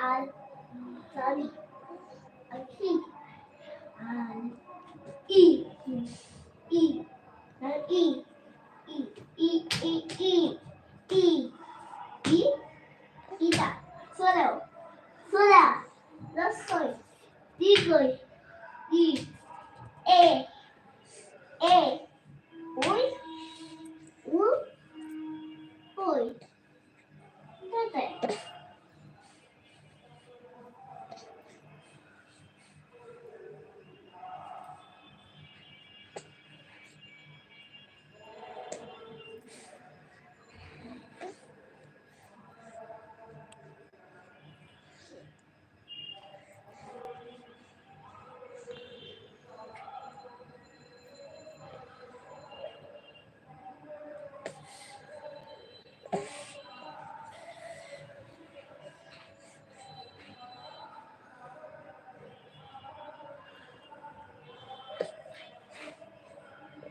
al-Talib, al-Ki, al-E, E, al-E, E, E, E, E, E, E, Ida, Sora, Sora, Los soy, Digoy,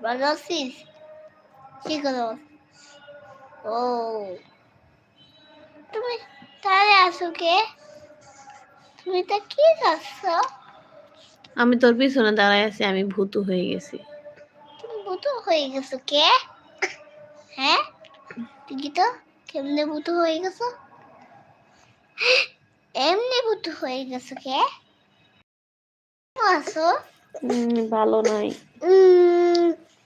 ভালো আছিস কি ও তুমি তাহলে আসো কে তুমি তা কি করছ আমি তোর পিছনে দাঁড়ায় আছি আমি ভূতু হয়ে গেছি। তুমি বুতো হয়ে গেছো কে? হ্যাঁ? দেখি তো কেমনে বুতো হয়ে গেছো? এমনি বুতো হয়ে গেছো কে? আসো ভালো নাই।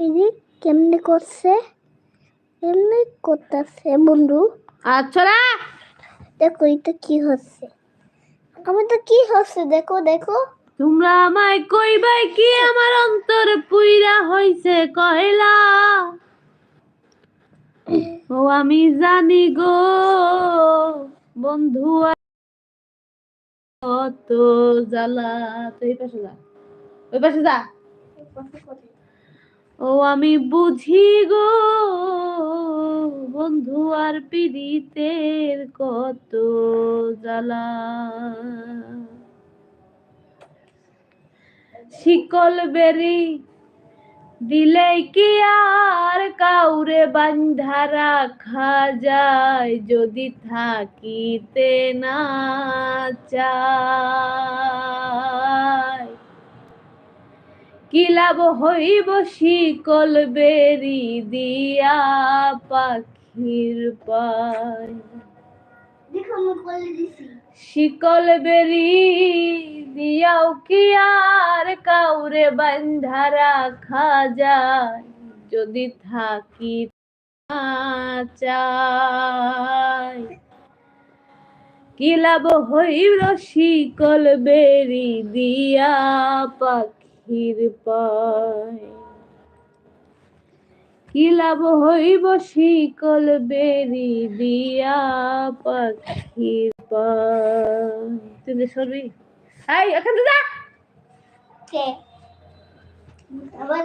এই কেমনে করছে? এমনি করতেছে বন্ধু? আচ্ছা না দেখো এটা কি হচ্ছে? আমার তো কি হচ্ছে? দেখো দেখো। তোমরা আমায় কইবাই কি আমার অন্তর পুইরা হইছে কয়লা ও আমি জানি গো বন্ধু কত জ্বালা। তুই এই পাশে যা ওই পাশে যা। ও আমি বুঝি গো, বন্ধু আর পীড়িতের কত জ্বালা। শিকল বেরি দিলে কি আর কাউরে বান্ধা রাখা যায় যদি থাকিতে না চায়? কি লাভ হইব শিকল বেরি দিয়া পাখির পায়? শিকল বেরি দিয়াও কি আর কাউরে বান্ধা রাখা যায়? যদি থাকি চাই। কি লাভ হইল শিকল বেরি দিয়া পাখির পায়। কি লাভ হইব শিকল বেরি দিয়া পাখির পায়। তুই সরবি এখান যা। কে? আবার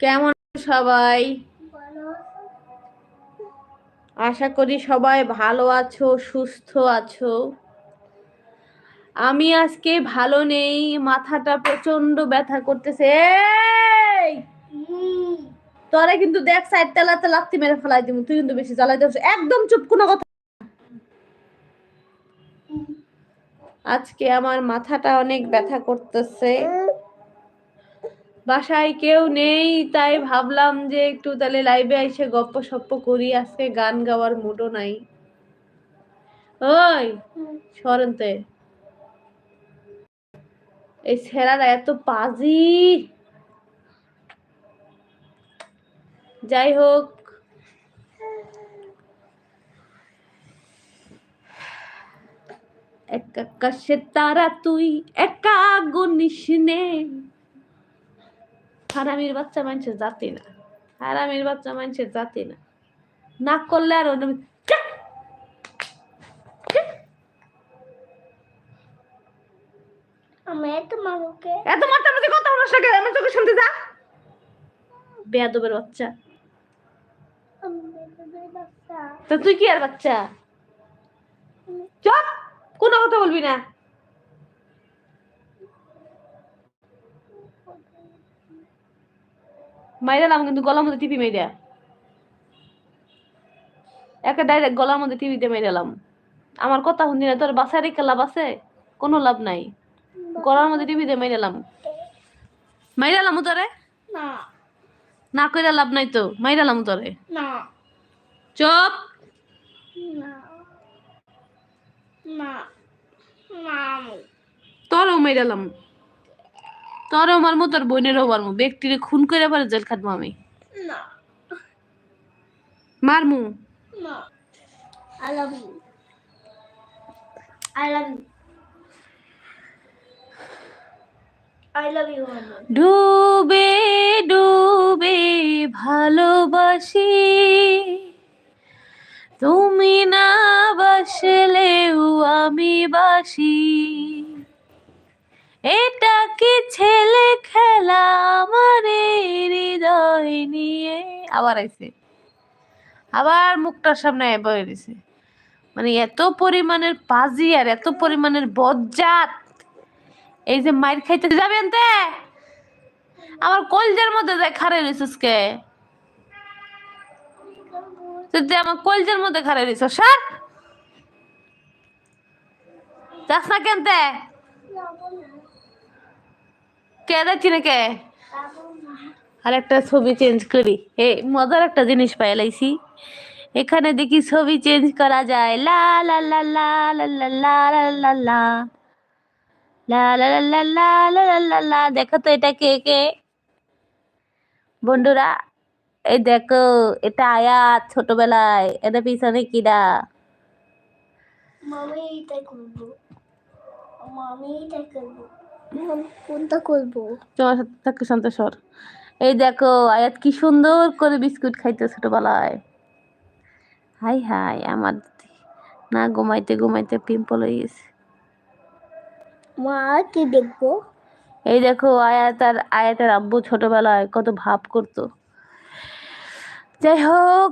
কেমন সবাই। আশা করি সবাই ভালো আছো, সুস্থ আছো। আমি আজকে ভালো নেই, মাথাটা প্রচণ্ড ব্যথা করতেছে। তোরে কিন্তু দেখ সাইড তেলাতে লাত্তি মেরে ফেলাই দিব তুই কিন্তু বেশি জ্বালাই দিস একদম চুপ, কোনো কথা আজকে আমার মাথাটা অনেক ব্যথা করতেছে। বাসায় কেউ নেই, তাই ভাবলাম যে একটু তাহলে লাইভে এসে গপ্প সপ্প করি, আজকে গান গাওয়ার মুডও নাই। ওই, সরন্তে। এই ছেঁড়ারা এত পাজি। যাই হোক। এক আকাশে তারা তুই, একা গুনিস নে হারামির বাচ্চা মানুষের জাতি না। হারামির বাচ্চা মানুষের জাতি না। না করলে আর অন্য এত মাতামাতি কথা বলো সাথে আমার চোখে শুনতে যা। বেয়াদবের বাচ্চা। বাচ্চা। তা তুই কি আর বাচ্চা? চপ! কোনো কথা বলবি না। মাইরালাম কিন্তু গলার মধ্যে টিপি মেরে একটা ডাইরেক্ট গলার মধ্যে টিভি দিয়ে মেরালাম আমার কথা শুনি না তোর বাসায় রেখে লাভ আছে? কোনো লাভ নাই। গলার মধ্যে টিভি দিয়ে মেরালাম মাইরালাম তোরে? না। না কইরা লাভ নাই তো মাইরালাম তোরে। না। চপ। না। না। না তোরও মেরালাম তোরও মারমু তোর বোনেরও মারমু। ব্যক্তিরে খুন করে পরে জেল খাটবো আমি। না। মারমু। না. I love you. I love you, ডুবে ডুবে ভালোবাসি। তুমি না বাসলেও আমি বাসি। এটা কি ছেলে খেলা আমার হৃদয় নিয়ে? আবার আইছে। আবার মুখটার সামনে বয়ে দিছে। মানে এত পরিমাণের পাজি আর এত পরিমাণের বজ্জাত। এই যে মাইর খাইতে যাবেন তে আমার কলজের মধ্যে দেখ খারে রইছিস কে তুই আমার কলজের মধ্যে খারে রইছ স্যার যাস না কেন তে কে দেখছি না কে আর একটা ছবি চেঞ্জ করি এ মজার একটা জিনিস পাইলাইছি এখানে দেখি ছবি চেঞ্জ করা যায় লা লা লা লা লা লা লা লা লা লা দেখো তো এটা কে কে বন্ধুরা এই দেখো এটা আয়াত ছোটবেলায় এটা পিছনে কিরা মামি এটাই করব মামি এটাই করব কোনটা করব? তোমার সাথে থাকে সন্তোষর এই দেখো আয়াত কি সুন্দর করে বিস্কুট খাইতে ছোটবেলায়। হাই হাই আমার না ঘুমাইতে ঘুমাইতে পিম্পল হয়ে গেছে। মা কি দেখব? এই দেখো আয়াত আর আয়াতের আব্বু ছোটবেলায় কত ভাব করতো। যাই হোক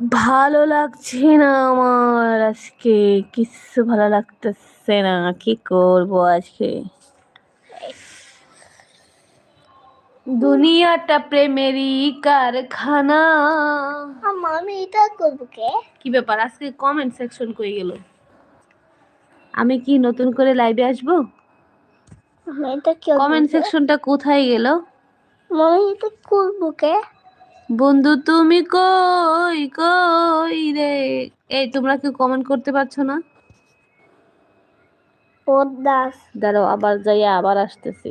ভালো লাগছে না আমার আজকে। কিচ্ছু ভালো লাগতেছে না। কি করব আজকে? দুনিয়াটা প্রেমেরই কারখানা। আর মামি এটা করব কে? কি ব্যাপার? আজকে কমেন্ট সেকশন কই গেল? আমি কি নতুন করে লাইভে আসব? আমি এটা কি কমেন্ট সেকশনটা কোথায় গেল? মামি এটা করব কে? বন্ধু তুমি কই কই রে? এই তোমরা কি কমেন্ট করতে পারছ না? ও দাস দাঁড়াও আবার যাইয়া আবার আসতেছি।